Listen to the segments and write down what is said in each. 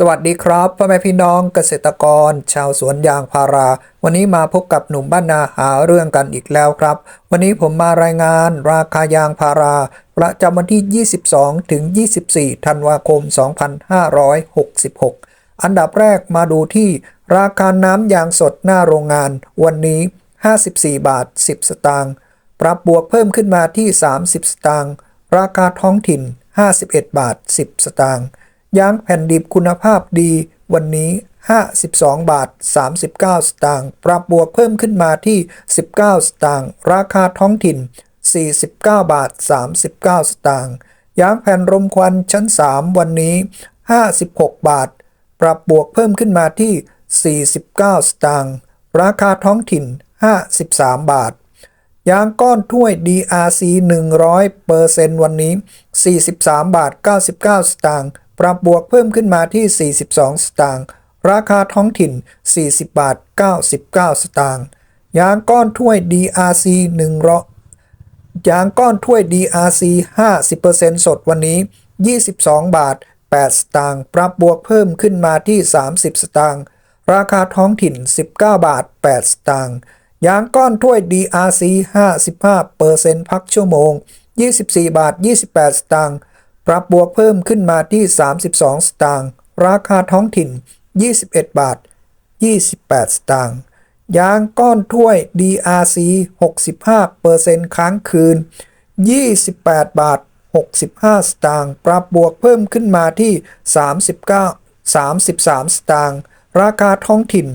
สวัสดีครับพ่อแม่พี่น้องเกษตรกร ชาวสวนยางพารา วันนี้มาพบกับหนุ่มบ้านนาหาเรื่องกันอีกแล้วครับ วันนี้ผมมารายงานราคายางพารา ประจำวันที่ 22 ถึง 24 ธันวาคม 2566 อันดับแรกมาดูที่ราคาน้ำยางสดหน้าโรงงาน วันนี้ 54 บาท 10 สตางค์ปรับบวกเพิ่มขึ้นมาที่ 30 สตางค์ราคาท้องถิ่น 51 บาท 10 สตางค์ ยางแผ่นดิบคุณภาพดี วันนี้ 52 บาท 39 สตางค์ปรับบวกเพิ่มขึ้นมาที่ 19 สตางค์ราคาท้องถิ่น 49 บาท 39 สตางค์ยางแผ่นรมควันชั้น 3 วันนี้ 56 บาท ปรับบวกเพิ่มขึ้นมาที่ 49 สตางค์ราคาท้องถิ่น 53 บาทยางก้อนถ้วย DRC 100เปอร์เซนต์วันนี้ 43 บาท 99 สตางค์ ปรับบวกเพิ่มขึ้นมาที่ 42 สตางค์ ราคาท้องถิ่น 40 บาท 99 สตางค์ ยางก้อนถ้วย DRC 100ยางก้อนถ้วย DRC 50%สดวันนี้ 22 บาท 8 สตางค์ ปรับบวกเพิ่มขึ้นมาที่ 30 สตางค์ ราคาท้องถิ่น 19 บาท 8 สตางค์ยางก้อนถ้วย DRC 55%พักชั่วโมง 24 บาท 28 สตางค์ ปรับบวกเพิ่มขึ้นมาที่ 32 สตางค์ ราคาท้องถิ่น 21 บาท 28 สตางค์ ยางก้อนถ้วย DRC 65%ค้างคืน 28 บาท 65 สตางค์ ปรับบวกเพิ่มขึ้นมาที่ 39 33 สตางค์ ราคาท้องถิ่น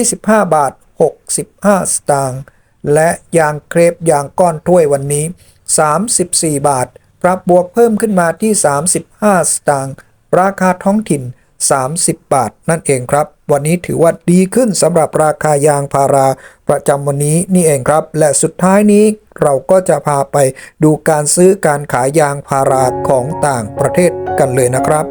25 บาท 65 สตางค์ และยางเครปยางก้อนถ้วยวันนี้ 34 บาท รับบวกเพิ่มขึ้นมาที่ 35 สตางค์ราคาท้องถิ่น 30 บาท นั่นเองครับ วันนี้ถือว่าดีขึ้นสำหรับราคายางพาราประจำวันนี้นี่เองครับ และสุดท้ายนี้เราก็จะพาไปดูการซื้อการขายยางพาราของต่างประเทศกันเลยนะครับ